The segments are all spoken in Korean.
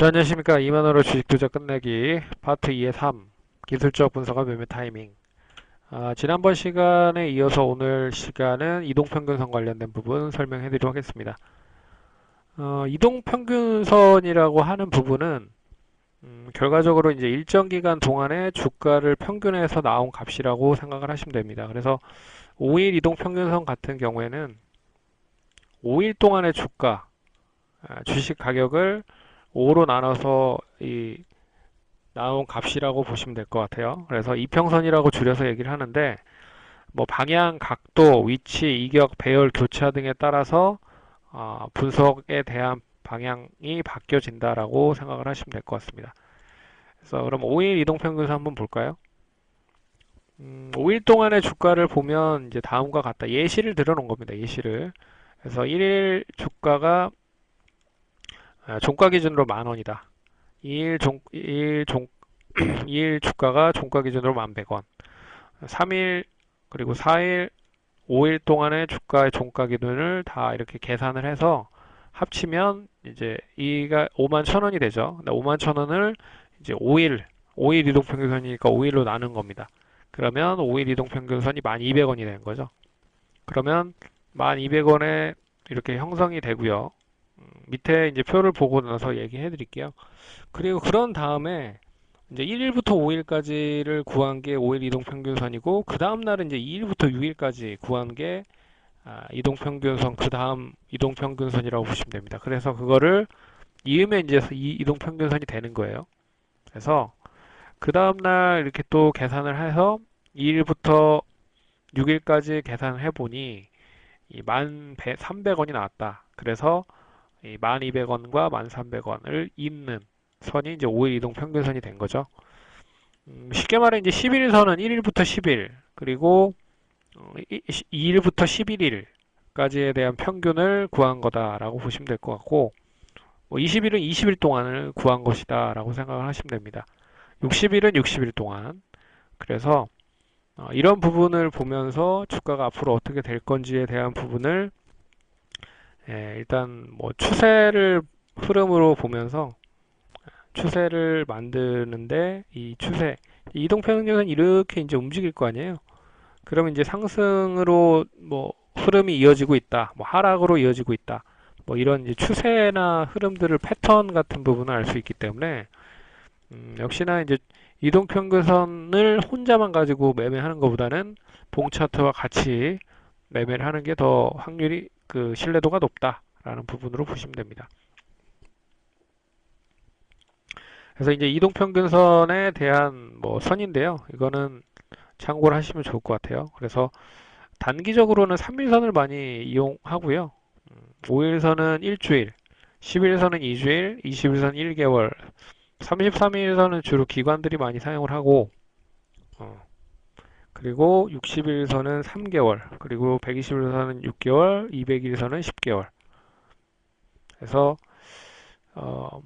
자, 안녕하십니까. 2만원으로 주식 투자 끝내기 파트 2의 3 기술적 분석과 매매 타이밍 아, 지난번 시간에 이어서 오늘 시간은 이동평균선 관련된 부분 설명해 드리도록 하겠습니다. 어, 이동평균선이라고 하는 부분은 음, 결과적으로 이제 일정 기간 동안의 주가를 평균해서 나온 값이라고 생각을 하시면 됩니다. 그래서 5일 이동평균선 같은 경우에는 5일 동안의 주가, 아, 주식 가격을 5로 나눠서 이 나온 값이라고 보시면 될 것 같아요. 그래서 이평선이라고 줄여서 얘기를 하는데 뭐 방향, 각도, 위치, 이격, 배열, 교차 등에 따라서 어, 분석에 대한 방향이 바뀌어진다라고 생각을 하시면 될 것 같습니다. 그래서 그럼 5일 이동평균선 한번 볼까요? 음, 5일 동안의 주가를 보면 이제 다음과 같다. 예시를 들어놓은 겁니다. 예시를. 그래서 1일 주가가 아, 종가 기준으로 만 원이다. 2일 종, 2일 종, 2일 주가가 종가 기준으로 만 100원. 3일, 그리고 4일, 5일 동안의 주가의 종가 기준을 다 이렇게 계산을 해서 합치면 이제 이가 5만 천 원이 되죠. 근데 5만 천 원을 이제 5일, 5일 이동평균선이니까 5일로 나눈 겁니다. 그러면 5일 이동평균선이 1200원이 되는 거죠. 그러면 1200원에 이렇게 형성이 되고요. 밑에 이제 표를 보고 나서 얘기해 드릴게요. 그리고 그런 다음에 이제 1일부터 5일까지를 구한 게 5일 이동평균선이고 그 다음 날은 이제 2일부터 6일까지 구한 게 아, 이동평균선 그 다음 이동평균선이라고 보시면 됩니다. 그래서 그거를 이으면 이제 이 이동평균선이 되는 거예요. 그래서 그 다음 날 이렇게 또 계산을 해서 2일부터 6일까지 계산을 해보니 만 300원이 나왔다. 그래서 1200원과 1300원을 잇는 선이 이제 5일 이동 평균선이 된 거죠. 음, 쉽게 말해 이제 11일선은 1일부터 10일 그리고 2일부터 어, 11일까지에 대한 평균을 구한 거다라고 보시면 될 것 같고 뭐 20일은 20일 동안을 구한 것이다 라고 생각을 하시면 됩니다. 60일은 60일 동안 그래서 어, 이런 부분을 보면서 주가가 앞으로 어떻게 될 건지에 대한 부분을 예, 일단 뭐 추세를 흐름으로 보면서 추세를 만드는데 이 추세 이동 평균은 이렇게 이제 움직일 거 아니에요. 그러면 이제 상승으로 뭐 흐름이 이어지고 있다, 뭐 하락으로 이어지고 있다, 뭐 이런 이제 추세나 흐름들을 패턴 같은 부분을 알 수 있기 때문에 음, 역시나 이제 이동 평균선을 혼자만 가지고 매매하는 것보다는 봉 차트와 같이 매매를 하는 게 더 확률이 그 신뢰도가 높다라는 부분으로 보시면 됩니다. 그래서 이제 이동평균선에 대한 뭐 선인데요. 이거는 참고를 하시면 좋을 것 같아요. 그래서 단기적으로는 3일선을 많이 이용하고요. 5일선은 일주일, 10일선은 2주일, 20일선 1개월, 33일선은 주로 기관들이 많이 사용을 하고 어, 그리고 60일선은 3개월, 그리고 120일선은 6개월, 200일선은 10개월. 그래서 어,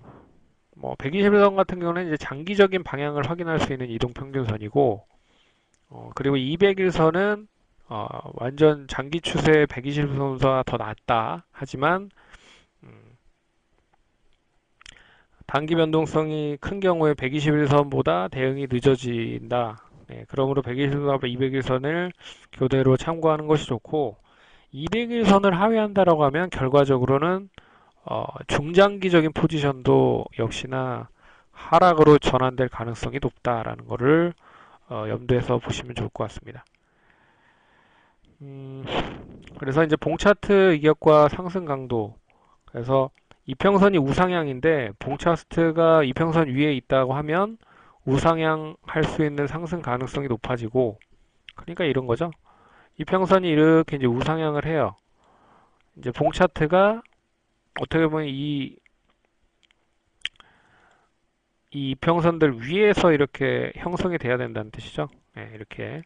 뭐 120일선 같은 경우는 이제 장기적인 방향을 확인할 수 있는 이동 평균선이고, 어, 그리고 200일선은 어, 완전 장기 추세 120일선보다 더 낮다. 하지만 음, 단기 변동성이 큰 경우에 120일선보다 대응이 늦어진다. 네, 그러므로 100일선과 200일선을 교대로 참고하는 것이 좋고 200일선을 하회한다라고 하면 결과적으로는 어, 중장기적인 포지션도 역시나 하락으로 전환될 가능성이 높다라는 것을 어, 염두에서 보시면 좋을 것 같습니다. 음, 그래서 이제 봉차트 이격과 상승 강도 그래서 이평선이 우상향인데 봉차트가 이평선 위에 있다고 하면 우상향 할 수 있는 상승 가능성이 높아지고 그러니까 이런 거죠. 이평선이 이렇게 이제 우상향을 해요. 이제 봉 차트가 어떻게 보면 이, 이 이평선들 위에서 이렇게 형성이 돼야 된다는 뜻이죠. 네, 이렇게.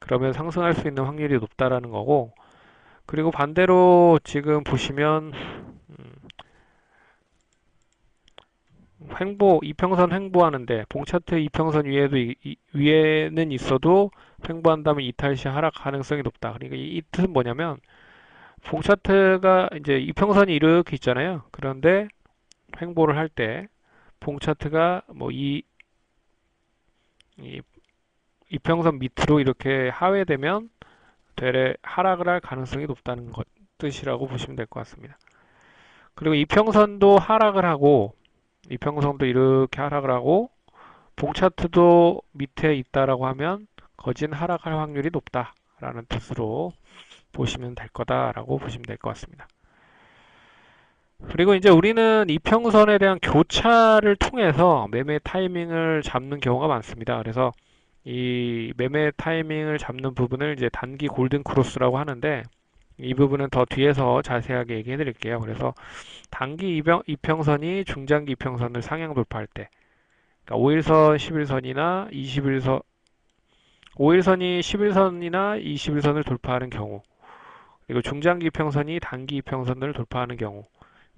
그러면 상승할 수 있는 확률이 높다라는 거고, 그리고 반대로 지금 보시면 횡보 이평선 횡보하는데 봉차트 이평선 위에도 이, 이, 위에는 있어도 횡보한다면 이탈 시 하락 가능성이 높다. 그러니까 이, 이 뜻은 뭐냐면 봉차트가 이제 이평선이 이렇게 있잖아요. 그런데 횡보를 할 때 봉 차트가 뭐이 이 이평선 밑으로 이렇게 하회되면 되레 하락을 할 가능성이 높다는 것 뜻이라고 보시면 될 것 같습니다. 그리고 이평선도 하락을 하고 이평선도 이렇게 하락을 하고 봉 차트도 밑에 있다라고 하면 거진 하락할 확률이 높다라는 뜻으로 보시면 될 거다라고 보시면 될 것 같습니다. 그리고 이제 우리는 이평선에 대한 교차를 통해서 매매 타이밍을 잡는 경우가 많습니다. 그래서 이 매매 타이밍을 잡는 부분을 이제 단기 골든 크로스라고 하는데 이 부분은 더 뒤에서 자세하게 얘기해 드릴게요. 그래서 단기 이평, 이평선이 중장기 이평선을 상향 돌파할 때 그러니까 5일선, 11선이나 21선 5일선이 11선이나 21선을 돌파하는 경우 그리고 중장기 이평선이 단기 이평선을 돌파하는 경우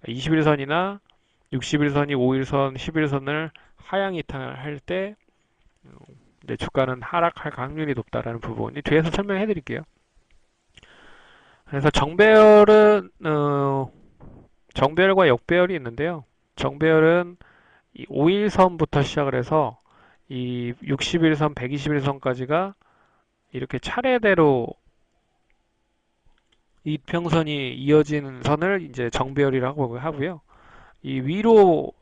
21선이나 61선이 5일선, 11선을 하향 이탈할 때내 주가는 하락할 확률이 높다라는 부분 이 뒤에서 설명해 드릴게요. 그래서 정배열은 어, 정배열과 역배열이 있는데요. 정배열은 이 5일선부터 시작을 해서 이 61선, 121선까지가 이렇게 차례대로 이평선이 이어지는 선을 이제 정배열이라고 하고요. 이 위로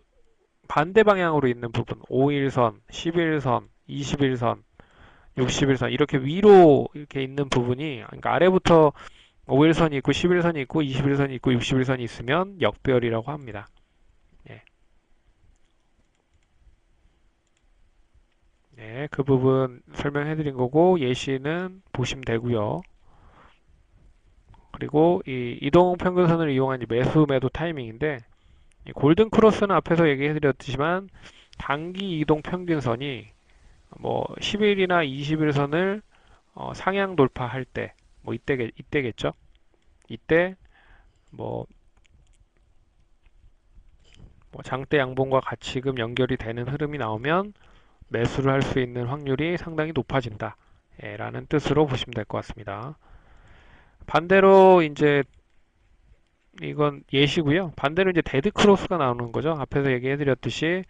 반대 방향으로 있는 부분, 5일선, 11선, 21선, 61선 이렇게 위로 이렇게 있는 부분이 그러니까 아래부터 5일선이 있고 11선이 있고 21선이 있고 61선이 있으면 역배열이라고 합니다. 예. 네, 그 부분 설명해 드린 거고 예시는 보시면 되고요. 그리고 이 이동 평균선을 이용한 매수 매도 타이밍인데 골든 크로스는 앞에서 얘기해 드렸지만 단기 이동 평균선이 뭐 10일이나 20일선을 어, 상향 돌파할 때 뭐 이때 이때겠죠. 이때 뭐, 뭐 장대 양봉과 가치금 연결이 되는 흐름이 나오면 매수를 할 수 있는 확률이 상당히 높아진다. 예, 라는 뜻으로 보시면 될 것 같습니다. 반대로 이제 이건 예시고요. 반대로 이제 데드 크로스가 나오는 거죠. 앞에서 얘기해 드렸듯이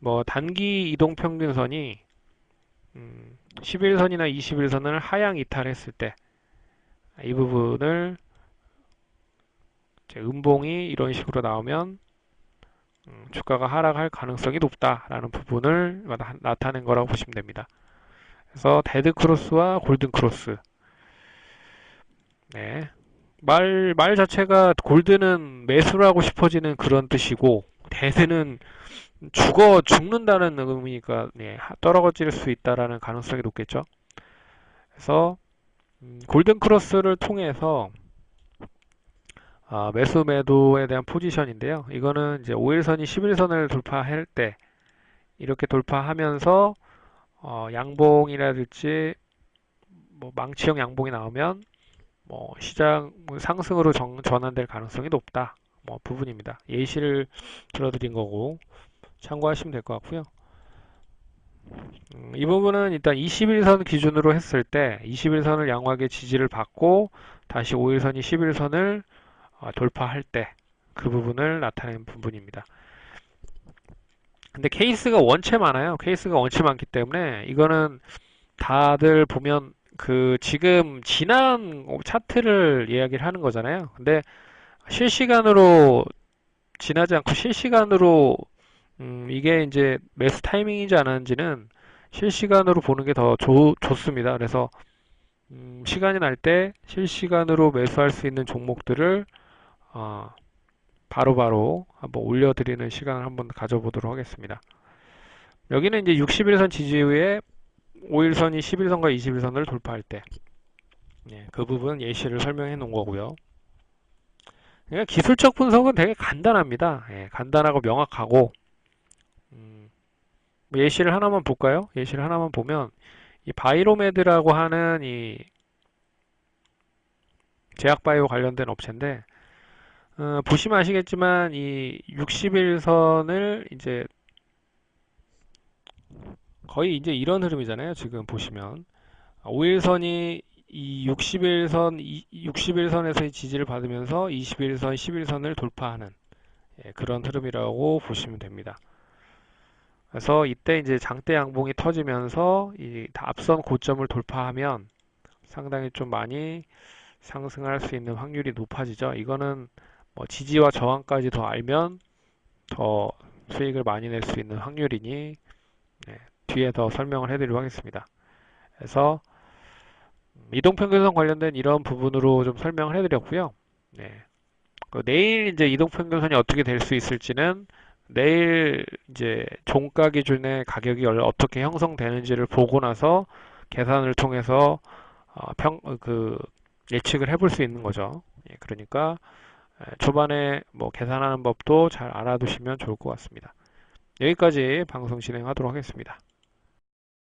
뭐 단기 이동 평균선이 음, 11선이나 21선을 하향 이탈했을 때 이 부분을 음봉이 이런 식으로 나오면 음, 주가가 하락할 가능성이 높다라는 부분을 나타낸 거라고 보시면 됩니다. 그래서 데드 크로스와 골든 크로스. 네. 말, 말 자체가 골드는 매수를 하고 싶어지는 그런 뜻이고, 데드는 죽어 죽는다는 의미니까 네, 떨어질 수 있다라는 가능성이 높겠죠. 그래서 음, 골든 크로스를 통해서 아, 매수 매도에 대한 포지션인데요. 이거는 이제 5일선이 11선을 돌파할 때 이렇게 돌파하면서 어, 양봉이라든지 뭐 망치형 양봉이 나오면 뭐 시장 상승으로 정, 전환될 가능성이 높다. 뭐 부분입니다. 예시를 들어드린 거고 참고하시면 될 것 같고요. 음, 이 부분은 일단 21선 기준으로 했을 때 21선을 양호하게 지지를 받고 다시 5일선이 11선을 어, 돌파할 때 그 부분을 나타내는 부분입니다. 근데 케이스가 원체 많아요. 케이스가 원체 많기 때문에 이거는 다들 보면 그 지금 지난 차트를 이야기를 하는 거잖아요. 근데 실시간으로 지나지 않고 실시간으로 음, 이게 이제 매수 타이밍인지 아닌지는 실시간으로 보는 게 더 좋습니다. 그래서 음, 시간이 날 때 실시간으로 매수할 수 있는 종목들을 어, 바로바로 한번 올려드리는 시간을 한번 가져보도록 하겠습니다. 여기는 이제 61선 지지 후에 5일선이 11선과 21선을 돌파할 때, 예, 그 부분 예시를 설명해 놓은 거고요. 그러니까 기술적 분석은 되게 간단합니다. 예, 간단하고 명확하고 뭐 예시를 하나만 볼까요? 예시를 하나만 보면 이 바이로메드라고 하는 이 제약바이오 관련된 업체인데 어, 보시면 아시겠지만 이 60일선을 이제 거의 이제 이런 흐름이잖아요. 지금 보시면 5일선이 이 60일선 60일선에서의 지지를 받으면서 21선, 11선을 돌파하는 예, 그런 흐름이라고 보시면 됩니다. 그래서 이때 이제 장대 양봉이 터지면서 이 앞선 고점을 돌파하면 상당히 좀 많이 상승할 수 있는 확률이 높아지죠. 이거는 뭐 지지와 저항까지 더 알면 더 수익을 많이 낼 수 있는 확률이니 네, 뒤에 더 설명을 해드리도록 하겠습니다. 그래서 이동평균선 관련된 이런 부분으로 좀 설명을 해드렸고요. 네. 그 내일 이제 이동평균선이 어떻게 될 수 있을지는 내일 이제 종가 기준의 가격이 어떻게 형성되는지를 보고 나서 계산을 통해서 어, 평, 그 예측을 해볼 수 있는 거죠. 예, 그러니까 초반에 뭐 계산하는 법도 잘 알아두시면 좋을 것 같습니다. 여기까지 방송 진행하도록 하겠습니다.